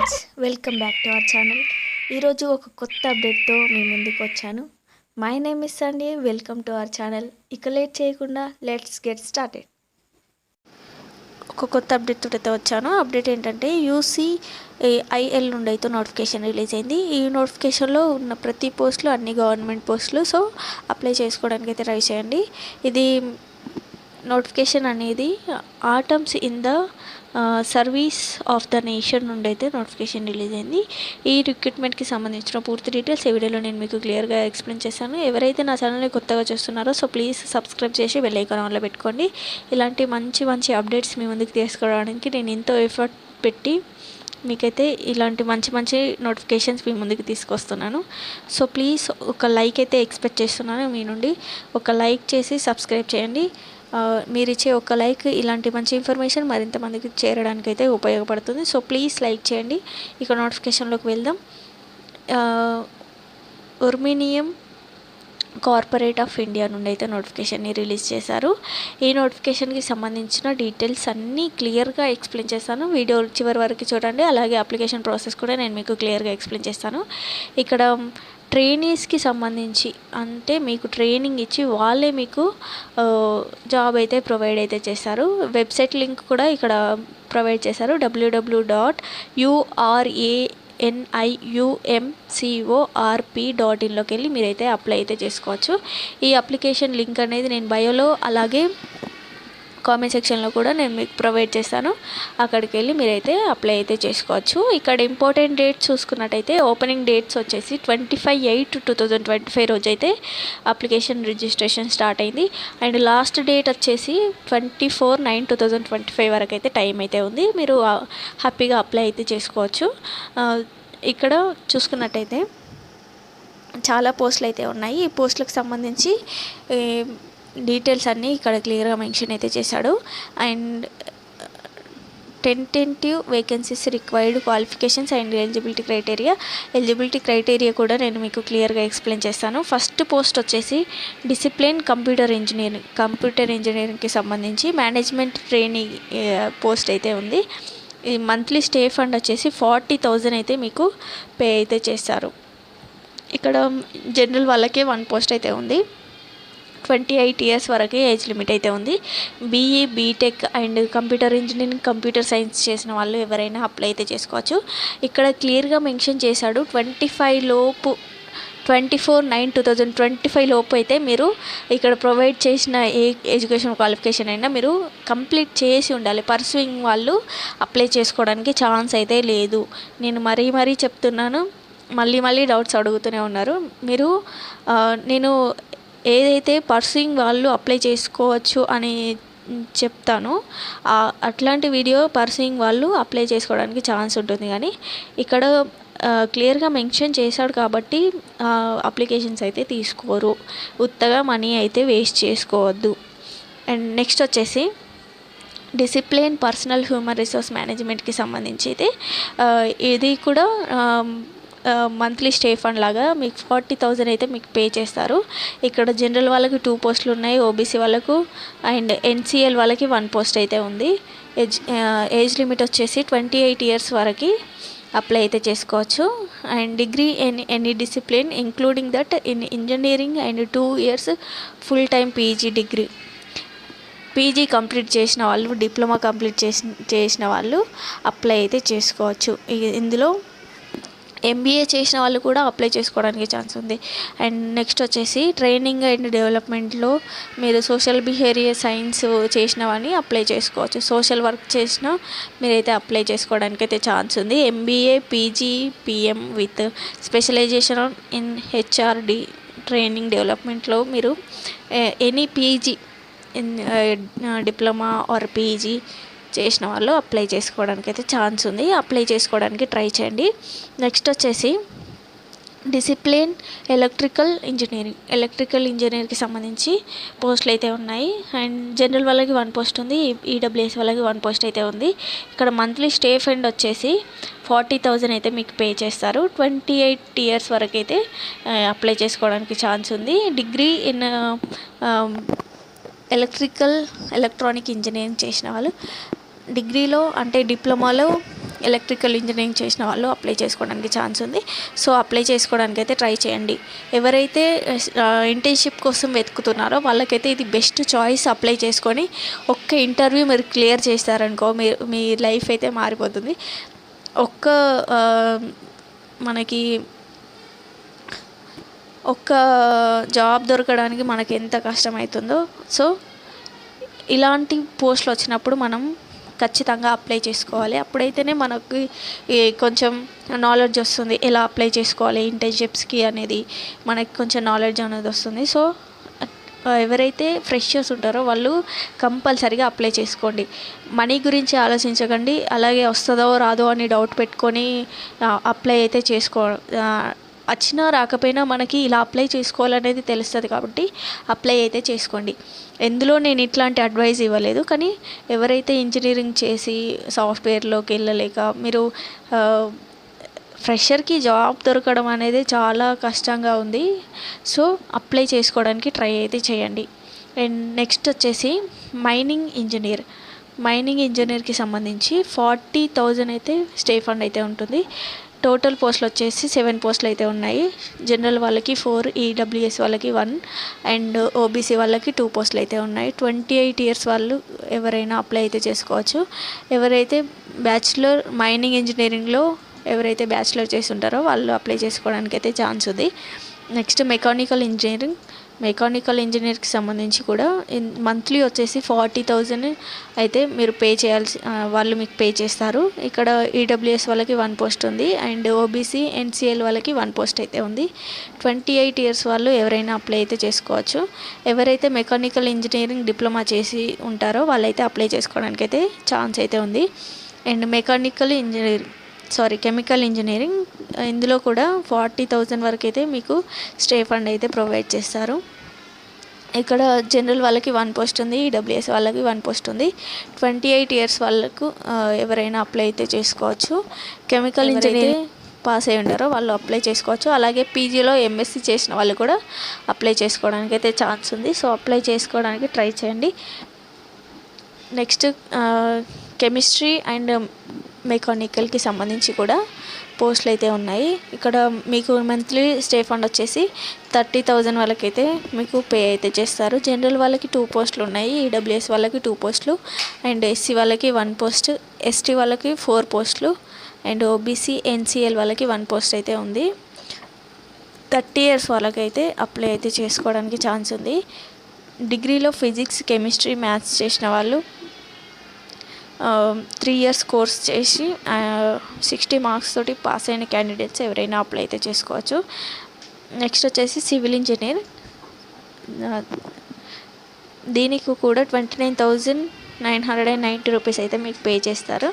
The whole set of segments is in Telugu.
Friends welcome back to our channel ఈరోజు ఒక కొత్త అప్డేట్తో మీ ముందుకు వచ్చాను. మై నేమ్ ఇస్ అండి వెల్కమ్ టు అవర్ ఛానల్ ఇక లేట్ చేయకుండా లెట్స్ గెట్ స్టార్టెడ్ ఒక కొత్త అప్డేట్ అయితే వచ్చాను. అప్డేట్ ఏంటంటే యూసీ ఐఎల్ నుండి అయితే నోటిఫికేషన్ రిలీజ్ అయింది. ఈ నోటిఫికేషన్లో ఉన్న ప్రతి పోస్టులు అన్ని గవర్నమెంట్ పోస్టులు సో అప్లై చేసుకోవడానికి అయితే ట్రై చేయండి. ఇది నోటిఫికేషన్ అనేది atoms in the service of the nation నుండి అయితే నోటిఫికేషన్ రిలీజ్ అయింది. ఈ రిక్రూట్మెంట్కి సంబంధించిన పూర్తి డీటెయిల్స్ ఈ వీడియోలో నేను మీకు క్లియర్గా ఎక్స్ప్లెయిన్ చేశాను. ఎవరైతే నా ఛానల్ని కొత్తగా చూస్తున్నారో సో ప్లీజ్ సబ్స్క్రైబ్ చేసి బెల్ ఐకాన్ వల్ల పెట్టుకోండి. ఇలాంటి మంచి మంచి అప్డేట్స్ మీ ముందుకు తీసుకోవడానికి నేను ఎంతో ఎఫర్ట్ పెట్టి మీకైతే ఇలాంటి మంచి మంచి నోటిఫికేషన్స్ మీ ముందుకు తీసుకొస్తున్నాను. సో ప్లీజ్ ఒక లైక్ అయితే ఎక్స్పెక్ట్ చేస్తున్నాను మీ నుండి. ఒక లైక్ చేసి సబ్స్క్రైబ్ చేయండి. మీరు ఇచ్చే ఒక లైక్ ఇలాంటి మంచి ఇన్ఫర్మేషన్ మరింత మందికి చేరడానికి అయితే ఉపయోగపడుతుంది. సో ప్లీజ్ లైక్ చేయండి. ఇక నోటిఫికేషన్లోకి వెళ్దాం. ఉర్మినియం కార్పొరేట్ ఆఫ్ ఇండియా నుండి అయితే నోటిఫికేషన్ని రిలీజ్ చేశారు. ఈ నోటిఫికేషన్కి సంబంధించిన డీటెయిల్స్ అన్నీ క్లియర్గా ఎక్స్ప్లెయిన్ చేస్తాను. వీడియో చివరి వరకు చూడండి. అలాగే అప్లికేషన్ ప్రాసెస్ కూడా నేను మీకు క్లియర్గా ఎక్స్ప్లెయిన్ చేస్తాను. ఇక్కడ ట్రైనీస్కి సంబంధించి అంటే మీకు ట్రైనింగ్ ఇచ్చి వాళ్ళే మీకు జాబ్ అయితే ప్రొవైడ్ అయితే చేస్తారు. వెబ్సైట్ లింక్ కూడా ఇక్కడ ప్రొవైడ్ చేశారు. WWW dot URA NIUMCORP dot ఇన్లోకి వెళ్ళి మీరైతే అప్లై అయితే చేసుకోవచ్చు. ఈ అప్లికేషన్ లింక్ అనేది నేను బయోలో అలాగే కామెంట్ సెక్షన్లో కూడా నేను మీకు ప్రొవైడ్ చేస్తాను. అక్కడికి వెళ్ళి మీరైతే అప్లై అయితే చేసుకోవచ్చు. ఇక్కడ ఇంపార్టెంట్ డేట్స్ చూసుకున్నట్టయితే ఓపెనింగ్ డేట్స్ వచ్చేసి twenty five eight two thousand twenty five రోజు అయితే అప్లికేషన్ రిజిస్ట్రేషన్ స్టార్ట్ అయింది. అండ్ లాస్ట్ డేట్ వచ్చేసి twenty four nine two thousand twenty five వరకు అయితే టైం అయితే ఉంది మీరు హ్యాపీగా అప్లై అయితే చేసుకోవచ్చు. ఇక్కడ చూసుకున్నట్టయితే చాలా పోస్టులు అయితే ఉన్నాయి. ఈ పోస్టులకు సంబంధించి డీటెయిల్స్ అన్నీ ఇక్కడ క్లియర్గా మెన్షన్ అయితే చేశాడు. And tentative vacancies required qualifications and eligibility criteria. Eligibility criteria కూడా నేను మీకు క్లియర్గా ఎక్స్ప్లెయిన్ చేస్తాను. ఫస్ట్ పోస్ట్ వచ్చేసి డిసిప్లిన్ కంప్యూటర్ ఇంజనీరింగ్ కంప్యూటర్ ఇంజనీరింగ్కి సంబంధించి మేనేజ్మెంట్ ట్రైనింగ్ పోస్ట్ అయితే ఉంది. ఈ మంత్లీ స్టే ఫండ్ వచ్చేసి ఫార్టీ థౌజండ్ అయితే మీకు పే అయితే చేస్తారు. ఇక్కడ జనరల్ వాళ్ళకే వన్ పోస్ట్ అయితే ఉంది. ట్వంటీ ఎయిట్ ఇయర్స్ వరకే ఏజ్ లిమిట్ అయితే ఉంది. BE BTech and computer engineering computer science చేసిన వాళ్ళు ఎవరైనా అప్లై అయితే చేసుకోవచ్చు. ఇక్కడ క్లియర్గా మెన్షన్ చేశాడు ట్వంటీ ఫైవ్ లోపు twenty four nine two thousand twenty five లోపు అయితే మీరు ఇక్కడ ప్రొవైడ్ చేసిన ఏ ఎడ్యుకేషన్ క్వాలిఫికేషన్ అయినా మీరు కంప్లీట్ చేసి ఉండాలి. పర్సూయింగ్ వాళ్ళు అప్లై చేసుకోవడానికి ఛాన్స్ అయితే లేదు. నేను మరీ మరీ చెప్తున్నాను మళ్ళీ మళ్ళీ డౌట్స్ అడుగుతూనే ఉన్నారు. మీరు నేను ఏదైతే పర్సింగ్ వాళ్ళు అప్లై చేసుకోవచ్చు అని చెప్తాను అట్లాంటి వీడియో పర్సింగ్ వాళ్ళు అప్లై చేసుకోవడానికి ఛాన్స్ ఉంటుంది. కానీ ఇక్కడ క్లియర్గా మెన్షన్ చేశాడు కాబట్టి అప్లికేషన్స్ అయితే తీసుకోరు. ఉత్తగా మనీ అయితే వేస్ట్ చేసుకోవద్దు. అండ్ నెక్స్ట్ వచ్చేసి డిసిప్లిన్ పర్సనల్ హ్యూమన్ రిసోర్స్ మేనేజ్మెంట్కి సంబంధించి అయితే ఇది కూడా మంత్లీ స్టే ఫండ్ లాగా మీకు ఫార్టీ థౌజండ్ అయితే మీకు పే చేస్తారు. ఇక్కడ జనరల్ వాళ్ళకి టూ పోస్టులు ఉన్నాయి ఓబీసీ వాళ్ళకు అండ్ ఎన్సిఎల్ వాళ్ళకి వన్ పోస్ట్ అయితే ఉంది. ఏజ్ ఏజ్ లిమిట్ వచ్చేసి ట్వంటీ ఎయిట్ ఇయర్స్ వరకు అప్లై అయితే చేసుకోవచ్చు. And degree in any discipline including that in engineering and two years full time PG degree. PG complete చేసిన వాళ్ళు డిప్లొమా కంప్లీట్ చేసిన చేసిన వాళ్ళు అప్లై అయితే చేసుకోవచ్చు. ఇందులో ఎంబీఏ చేసిన వాళ్ళు కూడా అప్లై చేసుకోవడానికి ఛాన్స్ ఉంది. అండ్ నెక్స్ట్ వచ్చేసి ట్రైనింగ్ అండ్ డెవలప్మెంట్లో మీరు సోషల్ బిహేవియర్ సైన్స్ చేసిన వాళ్ళని అప్లై చేసుకోవచ్చు. సోషల్ వర్క్ చేసిన మీరైతే అప్లై చేసుకోవడానికి అయితే ఛాన్స్ ఉంది. MBA PG PM with specialization in HRD training డెవలప్మెంట్లో మీరు any PG in diploma or PG చేసిన వాళ్ళు అప్లై చేసుకోవడానికి అయితే ఛాన్స్ ఉంది. అప్లై చేసుకోవడానికి ట్రై చేయండి. నెక్స్ట్ వచ్చేసి డిసిప్లిన్ ఎలక్ట్రికల్ ఇంజనీరింగ్ ఎలక్ట్రికల్ ఇంజనీర్కి సంబంధించి పోస్టులు అయితే ఉన్నాయి. అండ్ జనరల్ వాళ్ళకి వన్ పోస్ట్ ఉంది. ఈడబ్ల్యూఎస్ వాళ్ళకి వన్ పోస్ట్ అయితే ఉంది. ఇక్కడ మంత్లీ స్టే ఫండ్ వచ్చేసి ఫార్టీ థౌజండ్ అయితే మీకు పే చేస్తారు. ట్వంటీ ఎయిట్ ఇయర్స్ వరకు అయితే అప్లై చేసుకోవడానికి ఛాన్స్ ఉంది. Degree in electrical electronic engineering చేసిన వాళ్ళు డిగ్రీలో అంటే డిప్లొమాలో ఎలక్ట్రికల్ ఇంజనీరింగ్ చేసిన వాళ్ళు అప్లై చేసుకోవడానికి ఛాన్స్ ఉంది. సో అప్లై చేసుకోవడానికి అయితే ట్రై చేయండి. ఎవరైతే ఇంటర్న్షిప్ కోసం వెతుకుతున్నారో వాళ్ళకైతే ఇది బెస్ట్ చాయిస్ అప్లై చేసుకొని ఒక్క ఇంటర్వ్యూ మీరు క్లియర్ చేస్తారనుకో మీరు మీ లైఫ్ అయితే మారిపోతుంది. ఒక్క మనకి ఒక్క జాబ్ దొరకడానికి మనకి ఎంత కష్టమవుతుందో సో ఇలాంటి పోస్టులు వచ్చినప్పుడు మనం ఖచ్చితంగా అప్లై చేసుకోవాలి. అప్పుడైతేనే మనకి కొంచెం నాలెడ్జ్ వస్తుంది. ఎలా అప్లై చేసుకోవాలి? ఇంటర్న్షిప్స్కి అనేది మనకి కొంచెం నాలెడ్జ్ అనేది వస్తుంది. సో ఎవరైతే ఫ్రెషర్స్ ఉంటారో వాళ్ళు కంపల్సరిగా అప్లై చేసుకోండి. మనీ గురించి ఆలోచించకండి. అలాగే వస్తుందో రాదో అని డౌట్ పెట్టుకొని అప్లై అయితే చేసుకో వచ్చినా రాకపోయినా మనకి ఇలా అప్లై చేసుకోవాలనేది తెలుస్తుంది కాబట్టి అప్లై అయితే చేసుకోండి. ఎందులో నేను ఇట్లాంటి అడ్వైజ్ ఇవ్వలేదు కానీ ఎవరైతే ఇంజనీరింగ్ చేసి సాఫ్ట్వేర్లోకి వెళ్ళలేక మీరు ఫ్రెషర్కి జాబ్ దొరకడం అనేది చాలా కష్టంగా ఉంది. సో అప్లై చేసుకోవడానికి ట్రై అయితే చేయండి. అండ్ నెక్స్ట్ వచ్చేసి మైనింగ్ ఇంజనీర్ మైనింగ్ ఇంజనీర్కి సంబంధించి ఫార్టీ థౌజండ్ అయితే స్టే ఫండ్ అయితే ఉంటుంది. టోటల్ పోస్టులు వచ్చేసి సెవెన్ పోస్టులు అయితే ఉన్నాయి. జనరల్ వాళ్ళకి ఫోర్ ఈడబ్ల్యూఎస్ వాళ్ళకి వన్ అండ్ ఓబీసీ వాళ్ళకి టూ పోస్టులు అయితే ఉన్నాయి. ట్వంటీ ఎయిట్ ఇయర్స్ వాళ్ళు ఎవరైనా అప్లై అయితే చేసుకోవచ్చు. ఎవరైతే బ్యాచిలర్ మైనింగ్ ఇంజనీరింగ్లో ఎవరైతే బ్యాచిలర్ చేసి ఉంటారో వాళ్ళు అప్లై చేసుకోవడానికి అయితే ఛాన్స్ ఉంది. Next mechanical engineering. మెకానికల్ ఇంజనీర్కి సంబంధించి కూడా మంత్లీ వచ్చేసి ఫార్టీ థౌజండ్ అయితే మీరు పే చేయాల్సి వాళ్ళు మీకు పే చేస్తారు. ఇక్కడ ఈడబ్ల్యూఎస్ వాళ్ళకి వన్ పోస్ట్ ఉంది. అండ్ ఓబీసీ ఎన్సీఎల్ వాళ్ళకి వన్ పోస్ట్ అయితే ఉంది. ట్వంటీ ఎయిట్ ఇయర్స్ వాళ్ళు ఎవరైనా అప్లై అయితే చేసుకోవచ్చు. ఎవరైతే మెకానికల్ ఇంజనీరింగ్ డిప్లొమా చేసి ఉంటారో వాళ్ళైతే అప్లై చేసుకోవడానికి అయితే ఛాన్స్ అయితే ఉంది. And mechanical engineering sorry chemical engineering ఇందులో కూడా ఫార్టీ థౌజండ్ వరకు అయితే మీకు స్టే ఫండ్ అయితే ప్రొవైడ్ చేస్తారు. ఇక్కడ జనరల్ వాళ్ళకి వన్ పోస్ట్ ఉంది ఈడబ్ల్యూఎస్ వాళ్ళకి వన్ పోస్ట్ ఉంది. ట్వంటీ ఎయిట్ ఇయర్స్ వాళ్ళకు ఎవరైనా అప్లై అయితే చేసుకోవచ్చు. కెమికల్ ఇంజనీరింగ్ పాస్ అయి ఉంటారో వాళ్ళు అప్లై చేసుకోవచ్చు. అలాగే పీజీలో ఎంఎస్సి చేసిన వాళ్ళు కూడా అప్లై చేసుకోవడానికి అయితే ఛాన్స్ ఉంది. సో అప్లై చేసుకోవడానికి ట్రై చేయండి. నెక్స్ట్ కెమిస్ట్రీ అండ్ మెకానికల్కి సంబంధించి కూడా పోస్టులు అయితే ఉన్నాయి. ఇక్కడ మీకు మంత్లీ స్టే ఫండ్ వచ్చేసి థర్టీ థౌజండ్ వాళ్ళకైతే మీకు పే అయితే చేస్తారు. జనరల్ వాళ్ళకి టూ పోస్టులు ఉన్నాయి ఈడబ్ల్యూఎస్ వాళ్ళకి టూ పోస్టులు అండ్ ఎస్సీ వాళ్ళకి వన్ పోస్ట్ ఎస్టీ వాళ్ళకి ఫోర్ పోస్టులు అండ్ ఓబీసీ ఎన్సీఎల్ వాళ్ళకి వన్ పోస్ట్ అయితే ఉంది. థర్టీ ఇయర్స్ వాళ్ళకైతే అప్లై అయితే చేసుకోవడానికి ఛాన్స్ ఉంది. డిగ్రీలో ఫిజిక్స్ కెమిస్ట్రీ మ్యాథ్స్ చేసిన వాళ్ళు త్రీ ఇయర్స్ కోర్స్ చేసి సిక్స్టీ మార్క్స్ తోటి పాస్ అయిన క్యాండిడేట్స్ ఎవరైనా అప్లై అయితే చేసుకోవచ్చు. నెక్స్ట్ వచ్చేసి సివిల్ ఇంజనీర్ దీనికి కూడా twenty nine thousand nine hundred and ninety rupees అయితే మీకు పే చేస్తారు.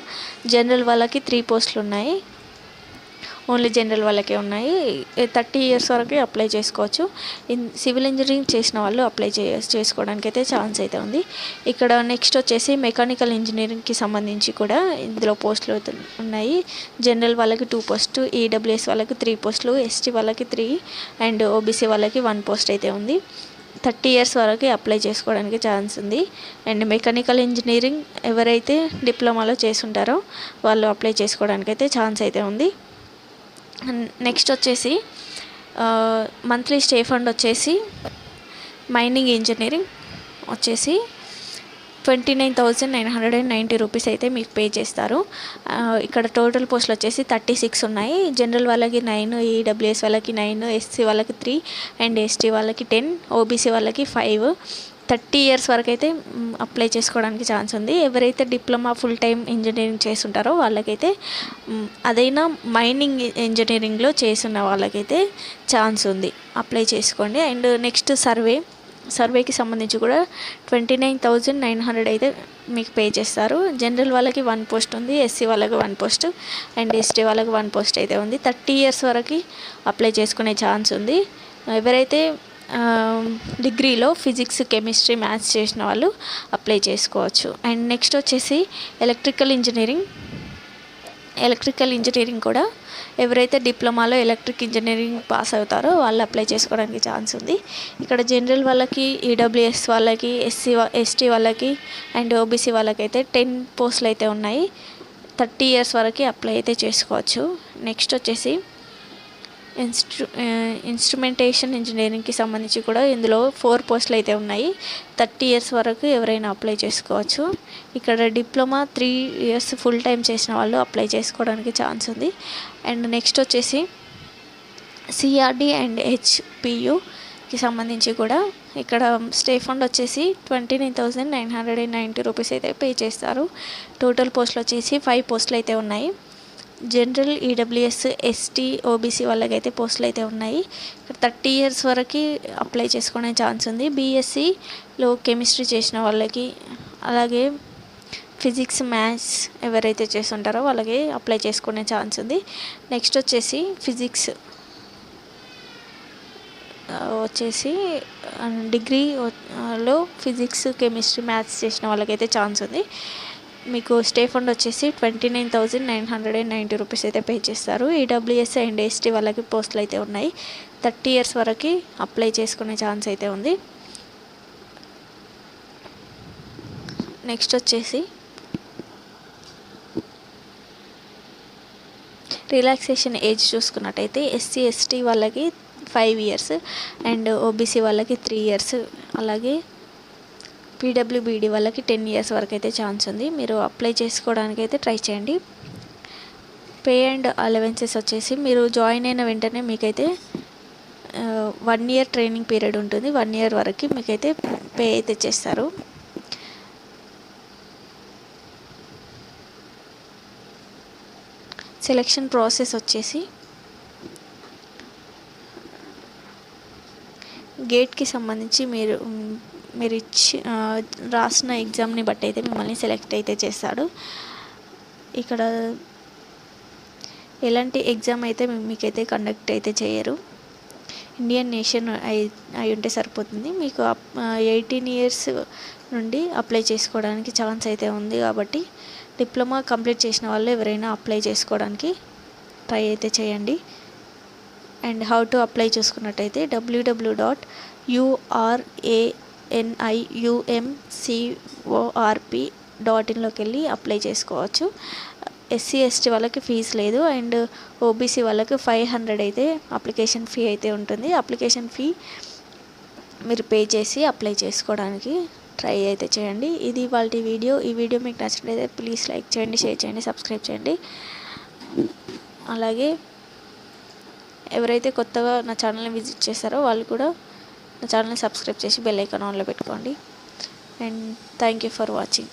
జనరల్ వాళ్ళకి త్రీ పోస్టులు ఉన్నాయి. ఓన్లీ జనరల్ వాళ్ళకే ఉన్నాయి. థర్టీ ఇయర్స్ వరకు అప్లై చేసుకోవచ్చు. ఇన్ సివిల్ ఇంజనీరింగ్ చేసిన వాళ్ళు అప్లై చే చేసుకోవడానికి అయితే ఛాన్స్ అయితే ఉంది. ఇక్కడ నెక్స్ట్ వచ్చేసి మెకానికల్ ఇంజనీరింగ్కి సంబంధించి కూడా ఇందులో పోస్టులు అయితే ఉన్నాయి. జనరల్ వాళ్ళకి టూ పోస్టు ఈడబ్ల్యూఎస్ వాళ్ళకి త్రీ పోస్టులు ఎస్టీ వాళ్ళకి త్రీ అండ్ ఓబీసీ వాళ్ళకి వన్ పోస్ట్ అయితే ఉంది. థర్టీ ఇయర్స్ వరకు అప్లై చేసుకోవడానికి ఛాన్స్ ఉంది. అండ్ మెకానికల్ ఇంజనీరింగ్ ఎవరైతే డిప్లొమాలో చేసుంటారో వాళ్ళు అప్లై చేసుకోవడానికి అయితే ఛాన్స్ అయితే ఉంది. నెక్స్ట్ వచ్చేసి మంత్లీ స్టే ఫండ్ వచ్చేసి మైనింగ్ ఇంజనీరింగ్ వచ్చేసి twenty nine thousand nine hundred and ninety rupees అయితే మీకు పే చేస్తారు. ఇక్కడ టోటల్ పోస్టులు వచ్చేసి థర్టీ సిక్స్ ఉన్నాయి. జనరల్ వాళ్ళకి నైన్ ఈడబ్ల్యూఎస్ వాళ్ళకి నైన్ ఎస్సీ వాళ్ళకి త్రీ అండ్ ఎస్టీ వాళ్ళకి టెన్ ఓబీసీ వాళ్ళకి ఫైవ్ థర్టీ ఇయర్స్ వరకు అయితే అప్లై చేసుకోవడానికి ఛాన్స్ ఉంది. ఎవరైతే డిప్లొమా ఫుల్ టైం ఇంజనీరింగ్ చేస్తుంటారో వాళ్ళకైతే అదైనా మైనింగ్ ఇంజనీరింగ్లో చేస్తున్న వాళ్ళకైతే ఛాన్స్ ఉంది. అప్లై చేసుకోండి. అండ్ నెక్స్ట్ సర్వే సర్వేకి సంబంధించి కూడా twenty nine thousand nine hundred అయితే మీకు పే చేస్తారు. జనరల్ వాళ్ళకి వన్ పోస్ట్ ఉంది ఎస్సీ వాళ్ళకి వన్ పోస్ట్ అండ్ ఎస్టీ వాళ్ళకి వన్ పోస్ట్ అయితే ఉంది. థర్టీ ఇయర్స్ వరకు అప్లై చేసుకునే ఛాన్స్ ఉంది. ఎవరైతే డిగ్రీలో ఫిజిక్స్ కెమిస్ట్రీ మ్యాథ్స్ చేసిన వాళ్ళు అప్లై చేసుకోవచ్చు. అండ్ నెక్స్ట్ వచ్చేసి ఎలక్ట్రికల్ ఇంజనీరింగ్. ఎలక్ట్రికల్ ఇంజనీరింగ్ కూడా ఎవరైతే డిప్లొమాలో ఎలక్ట్రిక్ ఇంజనీరింగ్ పాస్ అవుతారో వాళ్ళు అప్లై చేసుకోవడానికి ఛాన్స్ ఉంది. ఇక్కడ జనరల్ వాళ్ళకి ఈడబ్ల్యూఎస్ వాళ్ళకి ఎస్సీ ఎస్టీ వాళ్ళకి అండ్ ఓబీసీ వాళ్ళకి అయితే టెన్ పోస్టులు అయితే ఉన్నాయి. థర్టీ ఇయర్స్ వరకు అప్లై అయితే చేసుకోవచ్చు. నెక్స్ట్ వచ్చేసి ఇన్స్ట్రు ఇన్స్ట్రుమెంటేషన్ ఇంజనీరింగ్కి సంబంధించి కూడా ఇందులో ఫోర్ పోస్టులు అయితే ఉన్నాయి. థర్టీ ఇయర్స్ వరకు ఎవరైనా అప్లై చేసుకోవచ్చు. ఇక్కడ diploma three years full time చేసిన వాళ్ళు అప్లై చేసుకోవడానికి ఛాన్స్ ఉంది. అండ్ నెక్స్ట్ వచ్చేసి సిఆర్డి అండ్ హెచ్పియుకి సంబంధించి కూడా ఇక్కడ స్టే ఫండ్ వచ్చేసి twenty nine thousand nine hundred and ninety rupees అయితే పే చేస్తారు. టోటల్ పోస్టులు వచ్చేసి ఫైవ్ పోస్టులు అయితే ఉన్నాయి. జనరల్ ఈడబ్ల్యూఎస్ ఎస్టీ ఓబీసీ వాళ్ళకైతే పోస్టులు అయితే ఉన్నాయి. ఇక్కడ థర్టీ ఇయర్స్ వరకు అప్లై చేసుకునే ఛాన్స్ ఉంది. బీఎస్సీలో కెమిస్ట్రీ చేసిన వాళ్ళకి అలాగే ఫిజిక్స్ మ్యాథ్స్ ఎవరైతే చేస్తుంటారో వాళ్ళకి అప్లై చేసుకునే ఛాన్స్ ఉంది. నెక్స్ట్ వచ్చేసి ఫిజిక్స్ వచ్చేసి డిగ్రీలో ఫిజిక్స్ కెమిస్ట్రీ మ్యాథ్స్ చేసిన వాళ్ళకైతే ఛాన్స్ ఉంది. మీకు స్టే ఫండ్ వచ్చేసి twenty nine thousand nine hundred and ninety rupees అయితే పే చేస్తారు. ఈడబ్ల్యూఎస్ అండ్ ఎస్టీ వాళ్ళకి పోస్టులు అయితే ఉన్నాయి. థర్టీ ఇయర్స్ వరకు అప్లై చేసుకునే ఛాన్స్ అయితే ఉంది. నెక్స్ట్ వచ్చేసి రిలాక్సేషన్ ఏజ్ చూసుకున్నట్టయితే ఎస్సీ ఎస్టీ వాళ్ళకి ఫైవ్ ఇయర్స్ అండ్ ఓబీసీ వాళ్ళకి త్రీ ఇయర్స్. అలాగే పీడబ్ల్యూబీడీ వాళ్ళకి టెన్ ఇయర్స్ వరకు అయితే ఛాన్స్ ఉంది. మీరు అప్లై చేసుకోవడానికి అయితే ట్రై చేయండి. పే అండ్ అలవెన్సెస్ వచ్చేసి మీరు జాయిన్ అయిన వెంటనే మీకైతే వన్ ఇయర్ ట్రైనింగ్ పీరియడ్ ఉంటుంది. వన్ ఇయర్ వరకు మీకైతే పే అయితే చేస్తారు. సెలెక్షన్ ప్రాసెస్ వచ్చేసి గేట్కి సంబంధించి మీరు మీరు ఇచ్చి రాసిన ఎగ్జామ్ని బట్టి అయితే మిమ్మల్ని సెలెక్ట్ అయితే చేస్తాడు ఇక్కడ ఎలాంటి ఎగ్జామ్ అయితే మీకైతే కండక్ట్ అయితే చేయరు. ఇండియన్ నేషన్ అయి ఉంటే సరిపోతుంది. మీకు ఎయిటీన్ ఇయర్స్ నుండి అప్లై చేసుకోవడానికి ఛాన్స్ అయితే ఉంది కాబట్టి డిప్లొమా కంప్లీట్ చేసిన వాళ్ళు ఎవరైనా అప్లై చేసుకోవడానికి ట్రై అయితే చేయండి. అండ్ హౌ టు అప్లై చూసుకున్నట్టయితే డబ్ల్యూడబ్ల్యూ డాట్ ఎన్ఐయుఎంసిఓఆర్పి డాట్ ఇన్లోకి వెళ్ళి అప్లై చేసుకోవచ్చు. ఎస్సీ ఎస్టీ వాళ్ళకి ఫీజు లేదు అండ్ ఓబీసీ వాళ్ళకి ఫైవ్ హండ్రెడ్ అయితే అప్లికేషన్ ఫీ అయితే ఉంటుంది. అప్లికేషన్ ఫీ మీరు పే చేసి అప్లై చేసుకోవడానికి ట్రై అయితే చేయండి. ఇది వాళ్ళ వీడియో. ఈ వీడియో మీకు నచ్చినట్లయితే ప్లీజ్ లైక్ చేయండి షేర్ చేయండి సబ్స్క్రైబ్ చేయండి. అలాగే ఎవరైతే కొత్తగా నా ఛానల్ని విజిట్ చేస్తారో వాళ్ళు కూడా నా ఛానల్ని సబ్స్క్రైబ్ చేసి బెల్ ఐకాన్ ఆన్లో పెట్టుకోండి. And thank you for watching.